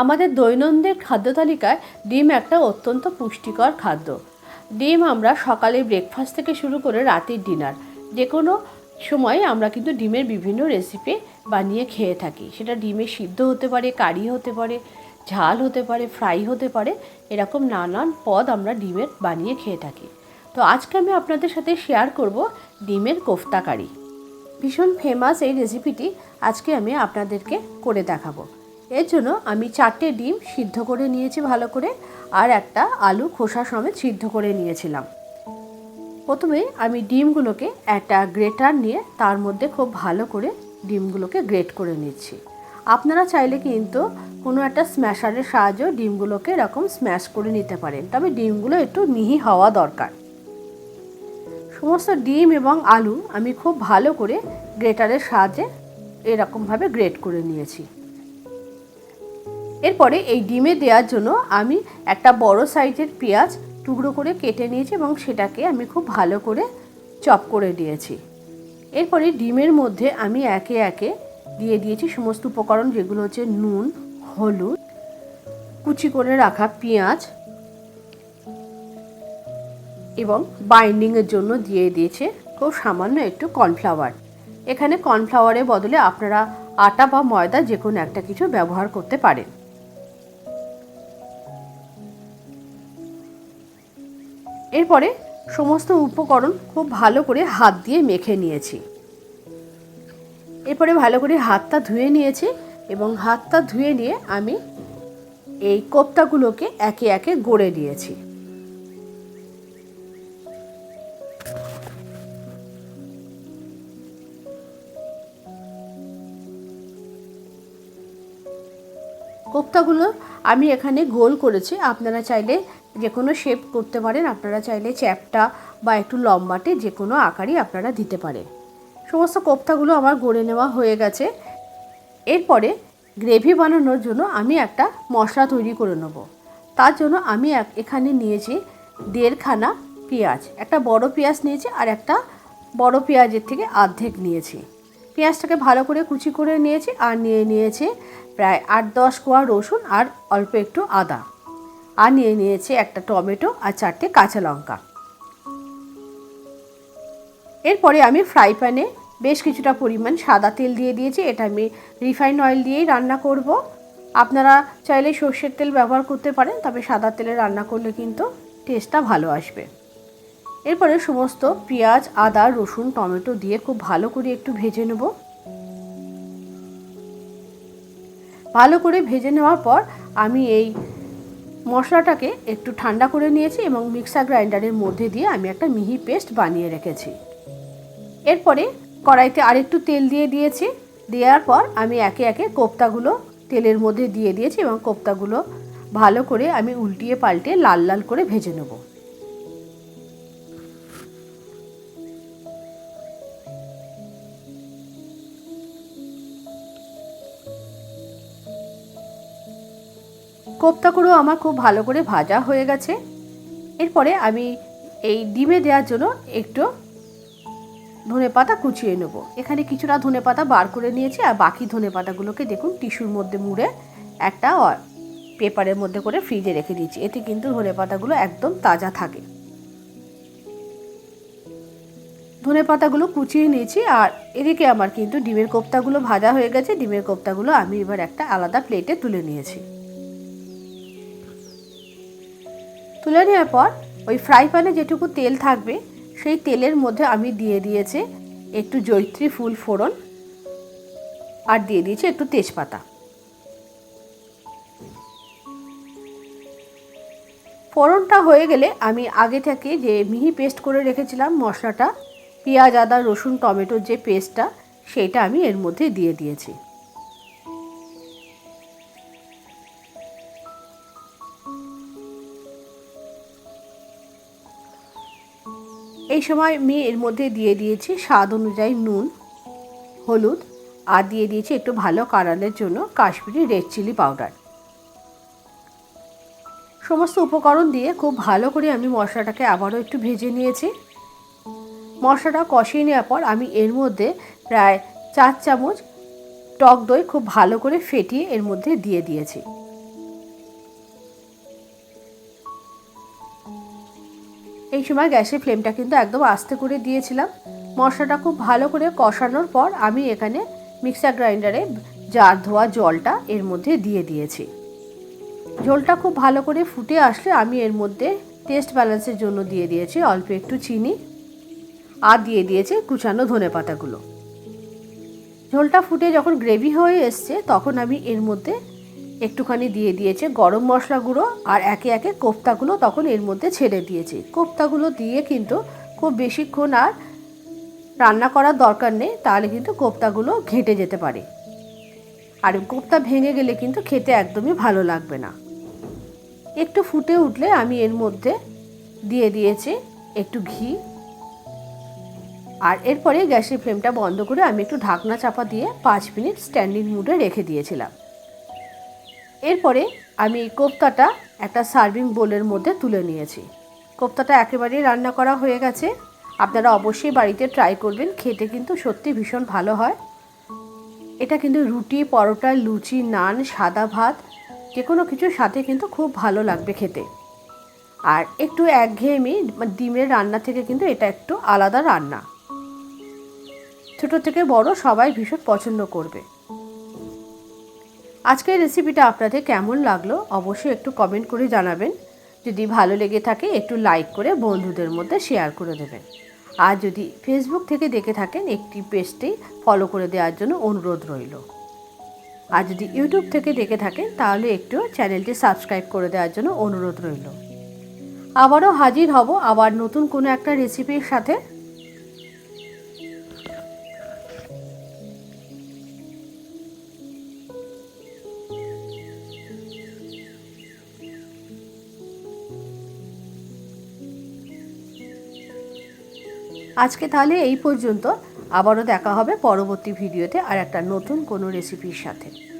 আমাদের দৈনন্দিন খাদ্য তালিকায় ডিম একটা অত্যন্ত পুষ্টিকর খাদ্য। ডিম আমরা সকালে ব্রেকফাস্ট থেকে শুরু করে রাতের ডিনার যে কোনো সময় আমরা কিন্তু ডিমের বিভিন্ন রেসিপি বানিয়ে খেয়ে থাকি। সেটা ডিমের সিদ্ধ হতে পারে, কারি হতে পারে, ঝাল হতে পারে ফ্রাই হতে পারে, এরকম নানান পদ আমরা ডিমের বানিয়ে খেয়ে থাকি। তো আজকে আমি আপনাদের সাথে শেয়ার করব ডিমের কোফতা কারি। ভীষণ ফেমাস এই রেসিপিটি আজকে আমি আপনাদেরকে করে দেখাবো। এর জন্য আমি চারটে ডিম সিদ্ধ করে নিয়েছি ভালো করে, আর একটা আলু খোসা সমেত সিদ্ধ করে নিয়েছিলাম। প্রথমে আমি ডিমগুলোকে একটা গ্রেটার নিয়ে তার মধ্যে খুব ভালো করে ডিমগুলোকে গ্রেট করে নিচ্ছি। আপনারা চাইলে কিন্তু কোনো একটা স্ম্যাশারের সাহায্যে ডিমগুলোকে এরকম স্ম্যাশ করে নিতে পারেন, তবে ডিমগুলো একটু মিহি হওয়া দরকার। সমস্ত ডিম এবং আলু আমি খুব ভালো করে গ্রেটারের সাহায্যে এরকমভাবে গ্রেট করে নিয়েছি। এরপরে এই ডিমে দেওয়ার জন্য আমি একটা বড় সাইজের পেঁয়াজ টুকরো করে কেটে নিয়েছি এবং সেটাকে আমি খুব ভালো করে চপ করে দিয়েছি। এরপরে ডিমের মধ্যে আমি একে একে দিয়ে দিয়েছি সমস্ত উপকরণ যেগুলো হচ্ছে নুন, হলুদ, কুচি করে রাখা পেঁয়াজ এবং বাইন্ডিংয়ের জন্য দিয়ে দিয়েছে খুব সামান্য একটু কর্নফ্লাওয়ার। এখানে কর্নফ্লাওয়ারের বদলে আপনারা আটা বা ময়দা যে কোনো একটা কিছু ব্যবহার করতে পারেন। এরপরে সমস্ত উপকরণ খুব ভালো করে হাত দিয়ে মেখে নিয়েছি। এরপরে ভালো করে হাতটা ধুয়ে নিয়েছি এবং হাতটা ধুয়ে নিয়ে আমি এই কোপ্তাগুলোকে একে একে গড়ে দিয়েছি কোপ্তাগুলো আমি এখানে গোল করেছি, আপনারা চাইলে যে কোনো শেপ করতে পারেন। আপনারা চাইলে চ্যাপটা বা একটু লম্বাটে যে কোনো আকারই আপনারা দিতে পারেন। সমস্ত কোপ্তাগুলো আমার গড়ে নেওয়া হয়ে গেছে। এরপরে গ্রেভি বানানোর জন্য আমি একটা মশলা তৈরি করে নেব। তার জন্য আমি এখানে নিয়েছি দেড়খানা পেঁয়াজ। একটা বড় পেঁয়াজ নিয়েছি আর একটা বড় পেঁয়াজের থেকে অর্ধেক নিয়েছি। পেঁয়াজটাকে ভালো করে কুচি করে নিয়েছি আর নিয়ে নিয়েছে প্রায় আট দশ কোয়া রসুন আর অল্প একটু আদা। আর নিয়ে নিয়েছে একটা টমেটো আর চারটে কাঁচা লঙ্কা। এরপরে আমি ফ্রাই প্যানে বেশ কিছুটা পরিমাণ সাদা তেল দিয়ে দিয়েছি। এটা আমি রিফাইন অয়েল দিয়েই রান্না করব। আপনারা চাইলে সর্ষের তেল ব্যবহার করতে পারেন, তবে সাদা তেলে রান্না করলে কিন্তু টেস্টটা ভালো আসবে। এরপরে সমস্ত পেঁয়াজ, আদা, রসুন, টমেটো দিয়ে খুব ভালো করে একটু ভেজে নেব। ভালো করে ভেজে নেওয়ার পর আমি এই মশলাটাকে একটু ঠান্ডা করে নিয়েছি এবং মিক্সার গ্রাইন্ডারের মধ্যে দিয়ে আমি একটা মিহি পেস্ট বানিয়ে রেখেছি। এরপরে কড়াইতে আরেকটু তেল দিয়ে দিয়েছি। দেওয়ার পর আমি একে একে কোপ্তাগুলো তেলের মধ্যে দিয়ে দিয়েছি এবং কোপ্তাগুলো ভালো করে আমি উল্টিয়ে পাল্টে লাল লাল করে ভেজে নেব। কোপ্তাগুলো আমার খুব ভালো করে ভাজা হয়ে গেছে। এরপরে আমি এই ডিমে দেওয়ার জন্য একটু ধনে পাতা কুচিয়ে নেব। এখানে কিছুটা ধনে পাতা বার করে নিয়েছি আর বাকি ধনে পাতাগুলোকে দেখুন টিস্যুর মধ্যে মুড়ে একটা পেপারের মধ্যে করে ফ্রিজে রেখে দিয়েছি। এতে কিন্তু ধনে পাতাগুলো একদম তাজা থাকে। ধনে পাতাগুলো কুচিয়ে নিয়েছি আর এদিকে আমার কিন্তু ডিমের কোপ্তাগুলো ভাজা হয়ে গেছে। ডিমের কোপ্তাগুলো আমি এবার একটা আলাদা প্লেটে তুলে নিয়েছি। তুলে নেওয়ার পর ওই ফ্রাই প্যানে যেটুকু তেল থাকবে, সেই তেলের মধ্যে আমি দিয়ে দিয়েছি একটু জৈত্রী ফুল ফোড়ন আর দিয়ে দিয়েছি একটু তেজপাতা। ফোড়নটা হয়ে গেলে আমি আগে থেকে যে মিহি পেস্ট করে রেখেছিলাম মশলাটা, পেঁয়াজ, আদা, রসুন, টমেটোর যে পেস্টটা সেইটা আমি এর মধ্যে দিয়ে দিয়েছি। এই সময় আমি এর মধ্যে দিয়ে দিয়েছি স্বাদ অনুযায়ী নুন, হলুদ, আর দিয়ে দিয়েছি একটু ভালো কালারের জন্য কাশ্মীরি রেড চিলি পাউডার। সমস্ত উপকরণ দিয়ে খুব ভালো করে আমি মশলাটাকে আবারও একটু ভেজে নিয়েছি। মশলাটা কষিয়ে নেওয়ার পর আমি এর মধ্যে প্রায় চার চামচ টক দই খুব ভালো করে ফেটিয়ে এর মধ্যে দিয়ে দিয়েছি। এই সময় গ্যাসের ফ্লেমটা কিন্তু একদম আস্তে করে দিয়েছিলাম। মশলাটা খুব ভালো করে কষানোর পর আমি এখানে মিক্সার গ্রাইন্ডারে জার ধোয়া জলটা এর মধ্যে দিয়ে দিয়েছি। ঝোলটা খুব ভালো করে ফুটে আসলে আমি এর মধ্যে টেস্ট ব্যালেন্সের জন্য দিয়ে দিয়েছি অল্প একটু চিনি আর দিয়ে দিয়েছি কুচানো ধনে পাতাগুলো। ঝোলটা ফুটে যখন গ্রেভি হয়ে এসছে, তখন আমি এর মধ্যে একটুখানি দিয়ে দিয়েছে গরম মশলা গুঁড়ো আর একে একে কোপ্তাগুলো তখন এর মধ্যে ছেড়ে দিয়েছি। কোপ্তাগুলো দিয়ে কিন্তু খুব বেশিক্ষণ আর রান্না করার দরকার নেই, তাহলে কিন্তু কোপ্তাগুলো ঘেঁটে যেতে পারে। আর কোপ্তা ভেঙে গেলে কিন্তু খেতে একদমই ভালো লাগবে না। একটু ফুটে উঠলে আমি এর মধ্যে দিয়ে দিয়েছি একটু ঘি। আর এরপরে গ্যাসের ফ্লেমটা বন্ধ করে আমি একটু ঢাকনা চাপা দিয়ে পাঁচ মিনিট স্ট্যান্ডিং মুডে রেখে দিয়েছিলাম। এরপরে আমি এই কোপ্তাটা একটা সার্ভিং বোলের মধ্যে তুলে নিয়েছি। কোপ্তাটা একেবারেই রান্না করা হয়ে গেছে। আপনারা অবশ্যই বাড়িতে ট্রাই করবেন, খেতে কিন্তু সত্যি ভীষণ ভালো হয়। এটা কিন্তু রুটি, পরোটা, লুচি, নান, সাদা ভাত যে কোনো কিছুর সাথে কিন্তু খুব ভালো লাগবে খেতে। আর একটু একঘেয়েমি মানে ডিমের রান্না থেকে কিন্তু এটা একটু আলাদা রান্না। ছোটো থেকে বড় সবাই ভীষণ পছন্দ করবে। আজকের রেসিপিটা আপনাদের কেমন লাগল অবশ্যই একটু কমেন্ট করে জানাবেন। যদি ভালো লেগে থাকে, একটু লাইক করে বন্ধুদের মধ্যে শেয়ার করে দেবেন। আর যদি ফেসবুক থেকে দেখে থাকেন, একটি পেজটি ফলো করে দেওয়ার জন্য অনুরোধ রইল। আর যদি ইউটিউব থেকে দেখে থাকেন, তাহলে একটু চ্যানেলটি সাবস্ক্রাইব করে দেওয়ার জন্য অনুরোধ রইল। আবারও হাজির হব আবার নতুন কোনো একটা রেসিপির সাথে। আজকে তাহলে এই পর্যন্ত। আবারও দেখা হবে পরবর্তী ভিডিওতে আর একটা নতুন কোনো রেসিপির সাথে।